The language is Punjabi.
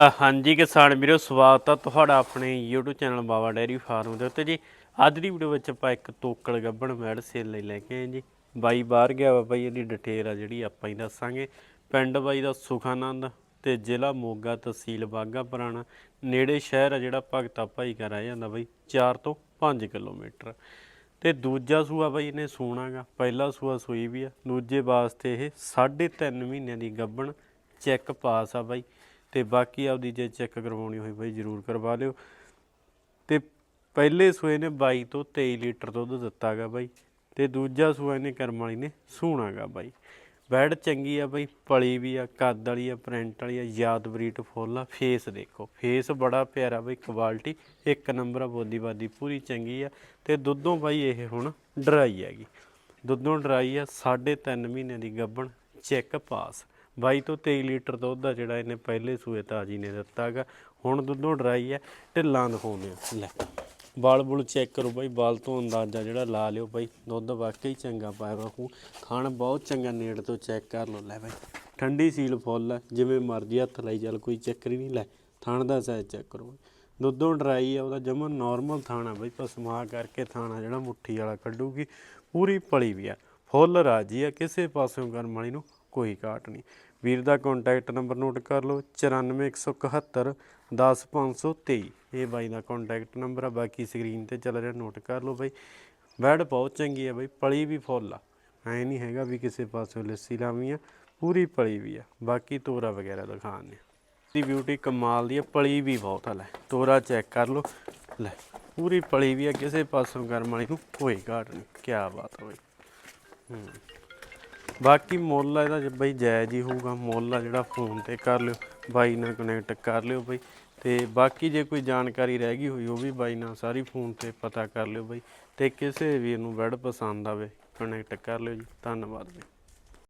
ਹਾਂਜੀ ਕਿਸਾਨ ਵੀਰੋ, ਸਵਾਗਤ ਆ ਤੁਹਾਡਾ ਆਪਣੇ YouTube channel Baba dairy farm ਦੇ ਉੱਤੇ ਜੀ। ਅੱਜ ਦੀ ਵੀਡੀਓ ਵਿੱਚ ਆਪਾਂ ਇੱਕ ਤੋਕੜ ਗੱਬਣ ਮੈਡ ਸੇਲ ਲਈ ਲੈ ਕੇ ਆਏ ਜੀ। ਬਾਈ ਬਾਹਰ ਗਿਆ ਵਾ ਬਾਈ, ਇਹਦੀ ਡਿਟੇਲ ਆ ਜਿਹੜੀ ਆਪਾਂ ਹੀ ਦੱਸਾਂਗੇ। ਪਿੰਡ ਬਾਈ ਦਾ ਸੁਖਾਨੰਦ ਤੇ ਜ਼ਿਲ੍ਹਾ ਮੋਗਾ ਤਹਿਸੀਲ ਬਾਗਾ ਪੁਰਾਣਾ। ਨੇੜੇ ਸ਼ਹਿਰ ਆ ਜਿਹੜਾ ਭਗਤਾ ਭਾਈ ਕਾ ਰਹਿ ਜਾਂਦਾ ਬਾਈ 4 ਤੋਂ 5 ਕਿਲੋਮੀਟਰ। ਤੇ ਦੂਜਾ ਸੂਆ ਬਾਈ ਇਹਨੇ ਸੂਣਾਗਾ ਪਹਿਲਾ ਸੂਆ ਸੂਈ ਵੀ ਆ। ਦੂਜੇ ਵਾਸਤੇ ਇਹ 3.5 ਮਹੀਨਿਆਂ ਦੀ ਗੱਬਣ ਚੈੱਕ ਪਾਸ ਆ ਬਾਈ। ਤੇ ਬਾਕੀ ਆਪਦੀ ਜੇ ਚੈੱਕ ਕਰਵਾਉਣੀ ਹੋਈ ਬਾਈ ਜਰੂਰ ਕਰਵਾ ਲਿਓ। ਤੇ ਪਹਿਲੇ ਸੂਏ ਨੇ 22 ਤੋਂ 23 ਲੀਟਰ ਦੁੱਧ ਦਿੱਤਾਗਾ ਬਾਈ ਤੇ ਦੂਜਾ ਸੂਆ ਨੇ ਕਰਮ ਵਾਲੀ ਨੇ ਸੂਣਾਗਾ ਬਾਈ। ਬੈਡ ਚੰਗੀ ਆ ਬਾਈ, ਪਲੀ ਵੀ ਆ, ਕੱਦ ਵਾਲੀ ਆ, ਪ੍ਰਿੰਟ ਵਾਲੀ ਆ, ਯਾਦ ਬਰੀਟ ਫੁੱਲ ਆ, ਫੇਸ ਦੇਖੋ, ਫੇਸ ਬੜਾ ਪਿਆਰਾ ਬਾਈ, ਕੁਆਲਿਟੀ ਇੱਕ ਨੰਬਰ ਆ ਬੋਦੀ ਪੂਰੀ ਚੰਗੀ ਆ ਤੇ ਦੁੱਧੋਂ ਬਾਈ ਇਹ ਹੁਣ ਡਰਾਈ ਹੈਗੀ। ਦੁੱਧੋਂ ਡਰਾਈ ਆ 3.5 ਮਹੀਨਿਆਂ ਦੀ ਗੱਬਣ ਚੈੱਕ ਪਾਸ। 22 ਤੋਂ 23 ਲੀਟਰ ਦੁੱਧ ਆ ਜਿਹੜਾ ਇਹਨੇ ਪਹਿਲੇ ਸੂਏ ਤਾਜੀ ਨੇ ਦਿੱਤਾਗਾ ਹੁਣ ਦੁੱਧੋਂ ਡਰਾਈ ਹੈ, ਢਿੱਲਾਂ ਦਿਖਾਉਂਦੇ ਆ ਲੈ, ਬਾਲ ਬੁਲ ਚੈੱਕ ਕਰੋ ਬਾਈ, ਬਾਲ ਤੋਂ ਅੰਦਾਜ਼ਾ ਜਿਹੜਾ ਲਾ ਲਿਓ ਬਾਈ। ਦੁੱਧ ਵਾਕਈ ਚੰਗਾ ਪਾਇਆ ਵਾ ਹੂੰ ਖਾਣ ਬਹੁਤ ਚੰਗਾ ਨੇੜ ਤੋਂ ਚੈੱਕ ਕਰ ਲਓ। ਲੈ ਬਾਈ, ਠੰਡੀ ਸੀਲ ਫੁੱਲ ਹੈ ਜਿਵੇਂ ਮਰਜ਼ੀ ਹੱਥ ਲਾਈ ਚੱਲ, ਕੋਈ ਚੱਕਰ ਹੀ ਨਹੀਂ। ਲੈ, ਥਣ ਦਾ ਸਾਈਜ਼ ਚੈੱਕ ਕਰੋ ਦੁੱਧੋਂ ਡਰਾਈ ਆ, ਉਹਦਾ ਜਮਾ ਨਾਰਮਲ ਥਾਣਾ ਬਈ ਪਸਮਾ ਕਰਕੇ ਥਾਣਾ ਜਿਹੜਾ ਮੁੱਠੀ ਵਾਲਾ ਕੱਢੂਗੀ, ਪੂਰੀ ਪਲੀ ਵੀ ਆ। ਫੁੱਲ ਰਾਜੀ ਆ, ਕਿਸੇ ਪਾਸਿਓਂ ਕਰਮ ਵਾਲੀ ਨੂੰ ਕੋਈ ਘਾਟ ਨਹੀਂ। ਵੀਰ ਦਾ ਕੰਟੈਕਟ ਨੰਬਰ ਨੋਟ ਕਰ ਲਓ 94171 10523 ਇਹ ਬਾਈ ਦਾ ਕੰਟੈਕਟ ਨੰਬਰ ਆ, ਬਾਕੀ ਸਕਰੀਨ ਤੇ ਚੱਲ ਰਿਹਾ ਨੋਟ ਕਰ ਲਓ ਬਾਈ। ਬੈਡ ਬਹੁਤ ਚੰਗੀ ਆ ਬਾਈ, ਪਲੀ ਵੀ ਫੁੱਲ ਆ। ਐ ਨਹੀਂ ਹੈਗਾ ਵੀ ਕਿਸੇ ਪਾਸਿਓਂ ਲੱਸੀ ਲਾਵੀਂ ਆ ਪੂਰੀ ਪਲੀ ਵੀ ਆ। ਬਾਕੀ ਤੋਰਾ ਵਗੈਰਾ ਦਿਖਾਉਂਦੇ ਆ ਦੀ ਬਿਊਟੀ ਕਮਾਲ ਦੀ ਆ, ਪਲੀ ਵੀ ਬਹੁਤ ਆ, ਲੈ, ਤੋਰਾ ਚੈੱਕ ਕਰ ਲਓ। ਲੈ, ਪੂਰੀ ਪਲੀ ਵੀ ਆ, ਕਿਸੇ ਪਾਸੋਂ ਗਰਮ ਵਾਲੀ ਨੂੰ ਕੋਈ ਘਾਟ ਨਹੀਂ ਕੀ ਬਾਤ ਹੋਈ ਹੂੰ। ਬਾਕੀ ਮੁੱਲ ਇਹਦਾ ਜੇ ਬਈ ਜਾਇਜ਼ ਹੀ ਹੋਊਗਾ, ਮੁੱਲ ਆ ਜਿਹੜਾ ਫੋਨ ਤੇ ਕਰ ਲਿਓ, ਬਾਈ ਨਾਲ ਕਨੈਕਟ ਕਰ ਲਿਓ ਬਈ। ਤੇ ਬਾਕੀ ਜੇ ਕੋਈ ਜਾਣਕਾਰੀ ਰਹਿ ਗਈ ਹੋਈ, ਉਹ ਵੀ ਬਾਈ ਨਾਲ ਸਾਰੀ ਫੋਨ ਤੇ ਪਤਾ ਕਰ ਲਿਓ ਬਈ। ਤੇ ਕਿਸੇ ਵੀ ਨੂੰ ਬੈਡ ਪਸੰਦ ਆਵੇ ਕਨੈਕਟ ਕਰ ਲਿਓ ਜੀ। ਧੰਨਵਾਦ ਜੀ